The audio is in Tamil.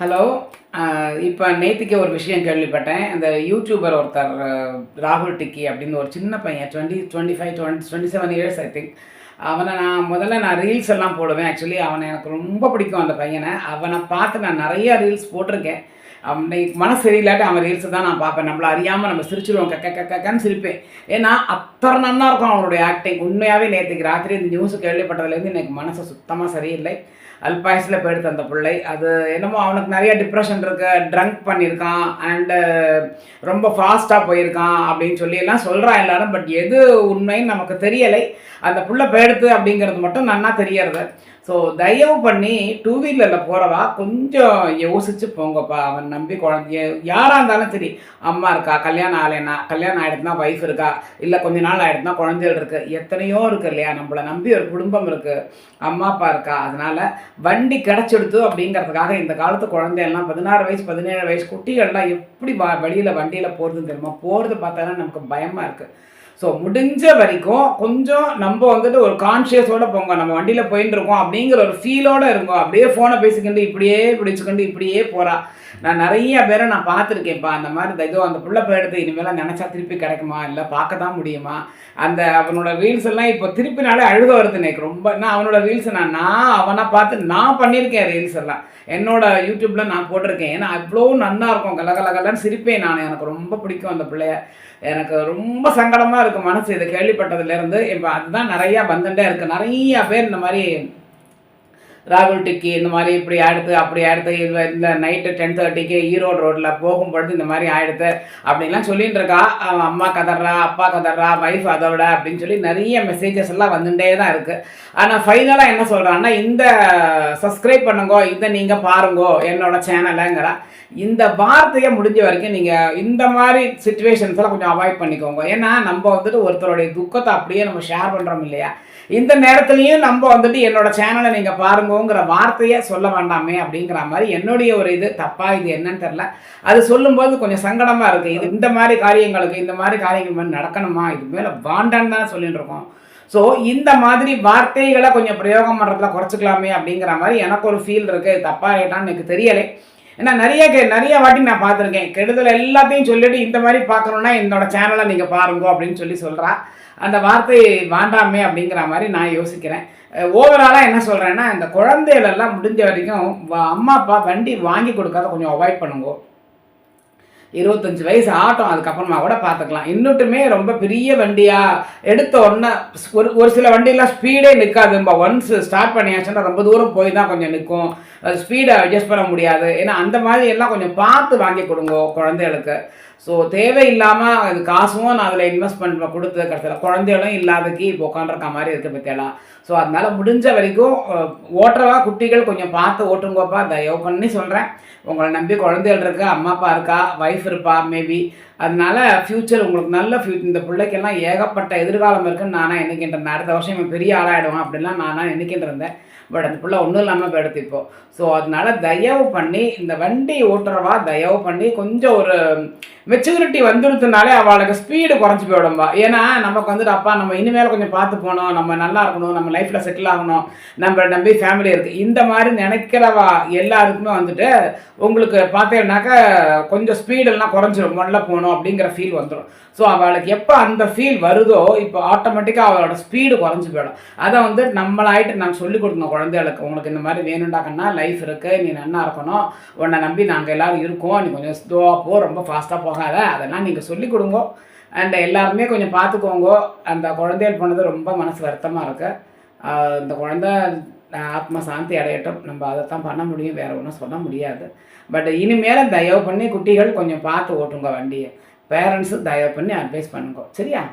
ஹலோ இப்போ நேற்றுக்கு ஒரு விஷயம் கேள்விப்பட்டேன். அந்த யூடியூபர் ஒருத்தர் ராகுல் டிக்கி அப்படின்னு ஒரு சின்ன பையன் twenty twenty five twenty twenty seven years I think அவனை நான் முதல்ல நான் ரீல்ஸ் எல்லாம் போடுவேன். ஆக்சுவலி அவனை எனக்கு ரொம்ப பிடிக்கும் அந்த பையனை. அவனை பார்த்து நான் நிறைய ரீல்ஸ் போட்டிருக்கேன். அவனை மனசு சரியில்லாட்டி அவன் ரீல்ஸை தான் நான் பார்ப்பேன். நம்மள அறியாமல் நம்ம சிரிச்சிருவோம். கக்க கக்கன்னு சிரிப்பேன். ஏன்னா அத்தனை நன்னா இருக்கும் அவனுடைய ஆக்டிங் உண்மையாகவே நேற்றுக்கு ராத்திரி இந்த நியூஸ் கேள்விப்பட்டதுலேருந்து எனக்கு மனசு சுத்தமாக சரியில்லை. அல்பாயஸில் போயிடுத்து அந்த பிள்ளை. அது என்னமோ அவனுக்கு நிறைய டிப்ரெஷன் இருக்கு. ட்ரங்க் பண்ணியிருக்கான். அண்டு ரொம்ப ஃபாஸ்ட்டாக போயிருக்கான் அப்படின்னு சொல்லி எல்லாம் சொல்கிறான் எல்லாரும். பட் எது உண்மைன்னு நமக்கு தெரியலை. அந்த புள்ள எடுத்து அப்படிங்கிறது மட்டும் நன்னா தெரியறது. ஸோ தயவு பண்ணி டூ வீலரில் போகிறவா கொஞ்சம் யோசிச்சு போங்கப்பா. அவன் நம்பி குழந்தைய யாராக இருந்தாலும் சரி அம்மா இருக்கா கல்யாணம் ஆகலைன்னா கல்யாணம் ஆகிடுதுனா ஒய்ஃப் இருக்கா இல்லை கொஞ்ச நாள் ஆகிடுதுனா குழந்தைகள் இருக்குது எத்தனையோ இருக்குது இல்லையா? நம்மளை நம்பி ஒரு குடும்பம் இருக்குது அம்மா அப்பா இருக்கா? அதனால் வண்டி கிடச்சிடுத்து அப்படிங்கிறதுக்காக இந்த காலத்து குழந்தையெல்லாம் பதினாறு வயசு பதினேழு வயசு குட்டிகள்லாம் எப்படி வ வழியில் வண்டியில் போகிறதுன்னு தெரியுமா? போகிறது பார்த்தாலும் நமக்கு பயமாக இருக்குது ஸோ முடிஞ்ச வரைக்கும் கொஞ்சம் நம்ம வந்துட்டு ஒரு கான்ஷியஸோட போங்க. நம்ம வண்டியில் போயின்னு இருக்கோம் அப்படிங்கிற ஒரு ஃபீலோட இருக்கும் அப்படியே ஃபோனை பேசிக்கிண்டு இப்படியே பிடிச்சிக்கிண்டு இப்படியே போகிறா நான் நிறைய பேரை நான் பார்த்துருக்கேன்ப்பா. அந்த மாதிரி இதோ அந்த புள்ள போயிடுது. இனிமேல் நினச்சா திருப்பி கிடைக்குமா? இல்லை பார்க்க தான் முடியுமா? அந்த அவனோட ரீல்ஸ் எல்லாம் இப்போ திருப்பினாலே அழுக வருது எனக்கு ரொம்ப நான் அவனோட ரீல்ஸ் நான் நான் அவனை பார்த்து நான் பண்ணியிருக்கேன் ரீல்ஸ் எல்லாம். என்னோட யூடியூப்பில் நான் போட்டிருக்கேன். ஏன்னா அவ்வளோ நன்னா இருக்கும். கலகலகலன்னு சிரிப்பேன் நான். எனக்கு ரொம்ப பிடிக்கும் அந்த பிள்ளைய. எனக்கு ரொம்ப சங்கடமாக இருக்குது மனசு இதை கேள்விப்பட்டதுலேருந்து இப்போ அதுதான் நிறையா வந்துட்டே இருக்குது நிறைய பேர் இந்த மாதிரி ராகுல் டிக்கி இந்த மாதிரி இப்படி ஆயிடுத்து அப்படி ஆயிடுத்து இல்லை நைட்டு டென் தேர்ட்டிக்கு ஈரோடு ரோட்டில் போகும்பொழுது இந்த மாதிரி ஆயிடுத்து. அப்படின்லாம் சொல்லிட்டு இருக்கா. அவன் அம்மா கதறா அப்பா கதறா வைஃப் அதை விட அப்படின்னு சொல்லி நிறைய மெசேஜஸ் எல்லாம் வந்துட்டே தான் இருக்குது ஆனால் ஃபைனலாக என்ன சொல்கிறான்னா இந்த சப்ஸ்கிரைப் பண்ணுங்கோ இதை நீங்கள் பாருங்கோ என்னோட சேனலுங்கிறா இந்த வார்த்தையை முடிஞ்ச வரைக்கும் நீங்கள் இந்த மாதிரி சுச்சுவேஷன்ஸ்லாம் கொஞ்சம் அவாய்ட் பண்ணிக்கோங்க. ஏன்னா நம்ம வந்துட்டு ஒருத்தருடைய துக்கத்தை அப்படியே நம்ம ஷேர் பண்ணுறோம் இல்லையா? இந்த நேரத்துலையும் நம்ம வந்துட்டு என்னோட சேனலை நீங்கள் பாருங்கோங்கிற வார்த்தையை சொல்ல வேண்டாமே அப்படிங்கிற மாதிரி என்னுடைய ஒரு இது தப்பாக இது என்னன்னு தெரில அது சொல்லும்போது கொஞ்சம் சங்கடமாக இருக்குது இது இந்த மாதிரி காரியங்களுக்கு இந்த மாதிரி காரியங்கள் மாதிரி நடக்கணுமா? இது மேலே வாண்டான்னு தான் சொல்லிட்டு இருக்கோம். ஸோ இந்த மாதிரி வார்த்தைகளை கொஞ்சம் பிரயோகம் பண்ணுறதுல குறைச்சிக்கலாமே அப்படிங்கிற மாதிரி எனக்கு ஒரு ஃபீல் இருக்குது தப்பாக ஆகிட்டான்னு எனக்கு தெரியலை. ஏன்னா நிறைய கே நிறைய வாட்டி நான் பார்த்துருக்கேன். கெடுதல் எல்லாத்தையும் சொல்லிட்டு இந்த மாதிரி பார்க்கணுன்னா என்னோட சேனலை நீங்கள் பாருங்க அப்படின்னு சொல்லி சொல்கிறா அந்த வார்த்தை வேண்டாமே அப்படிங்கிற மாதிரி நான் யோசிக்கிறேன். ஓவராலாக என்ன சொல்கிறேன்னா இந்த குழந்தைகளெல்லாம் முடிஞ்ச வரைக்கும் அம்மா அப்பா வண்டி வாங்கி கொடுக்காத கொஞ்சம் அவாய்ட் பண்ணுங்க. இருபத்தஞ்சு வயசு ஆட்டம் அதுக்கப்புறமா கூட பார்த்துக்கலாம். இன்னுட்டுமே ரொம்ப பெரிய வண்டியாக எடுத்த உடனே ஒரு ஒரு சில வண்டியெல்லாம் ஸ்பீடே நிற்காதும்பா. ஒன்ஸ் ஸ்டார்ட் பண்ணியாச்சுன்னா ரொம்ப தூரம் போய் தான் கொஞ்சம் நிற்கும். ஸ்பீடை அட்ஜஸ்ட் பண்ண முடியாது. ஏன்னா அந்த மாதிரி எல்லாம் கொஞ்சம் பார்த்து வாங்கி கொடுங்க குழந்தைகளுக்கு. ஸோ தேவையில்லாமல் அது காசும் நான் அதில் பண்ண கொடுத்து கடைசியில். குழந்தைகளும் இல்லாதக்கு இப்போ உட்காந்துருக்க மாதிரி இருக்குது பற்றியெல்லாம் ஸோ அதனால் முடிஞ்ச வரைக்கும் ஓட்டுறவா குட்டிகள் கொஞ்சம் பார்த்து ஓட்டுங்கப்பா. தயவு பண்ணி சொல்கிறேன் உங்களை நம்பி குழந்தைகள் இருக்கா அம்மா அப்பா இருக்கா ஒய்ஃப் இருப்பா மேபி அதனால ஃப்யூச்சர் உங்களுக்கு நல்ல ஃபியூ இந்த பிள்ளைக்கெல்லாம் ஏகப்பட்ட எதிர்காலம் இருக்குன்னு நானாக நினைக்கின்றேன் அடுத்த வருஷம் இவன் பெரிய ஆளாயிடுவான் அப்படின்லாம் நானாக நினைக்கின்றிருந்தேன் பட் அந்த பிள்ளை ஒன்றும் இல்லாமல் போயிடுது இப்போ. ஸோ அதனால தயவு பண்ணி இந்த வண்டி ஓட்டுறவா தயவு பண்ணி கொஞ்சம் ஒரு மெச்சூரிட்டி வந்துடுத்துனாலே அவளுக்கு ஸ்பீடு குறைஞ்சி போயிடும்பா. ஏன்னா நமக்கு வந்துட்டு அப்பா நம்ம இனிமேல் கொஞ்சம் பார்த்து போகணும். நம்ம நல்லா இருக்கணும். நம்ம லைஃப்பில் செட்டில் ஆகணும். நம்ம நம்பி ஃபேமிலி இருக்குது இந்த மாதிரி நினைக்கிறவா எல்லாருக்குமே வந்துட்டு உங்களுக்கு பார்த்தீங்கன்னாக்கா கொஞ்சம் ஸ்பீடெல்லாம் குறைஞ்சிரும். முதல்ல போகணும். அப்படிங்கிற ஃபீல் வந்துடும் ஸோ அவளுக்கு எப்போ அந்த ஃபீல் வருதோ இப்போ ஆட்டோமேட்டிக்காக அவளோட ஸ்பீடு குறைஞ்சி போயிடும். அதை வந்து நம்மளாயிட்டு நாங்கள் சொல்லிக் கொடுக்கணும் குழந்தைகளுக்கு உங்களுக்கு இந்த மாதிரி வேணுண்டாக்கன்னா லைஃப் இருக்குது நீ நன்னா இருக்கணும். உன்னை நம்பி நாங்கள் எல்லாரும் இருக்கோம். நீ கொஞ்சம் ஸ்லோவாக போ ரொம்ப ஃபாஸ்ட்டாக போகாத. அதெல்லாம் நீங்கள் சொல்லிக் கொடுங்க. அண்ட் எல்லாருமே கொஞ்சம் பார்த்துக்கோங்க. அந்த குழந்தைகள் போனது ரொம்ப மனசு வருத்தமாக இருக்குது இந்த குழந்தை ஆத்ம சாந்தி அடையட்டும். நம்ம அதைத்தான் பண்ண முடியும். வேறு ஒன்றும் சொல்ல முடியாது. பட் இனிமேல் தயவு பண்ணி குட்டிகள் கொஞ்சம் பார்த்து ஓட்டுங்க வண்டியை. பேரண்ட்ஸும் தயவு பண்ணி அட்வைஸ் பண்ணுங்க. சரியா?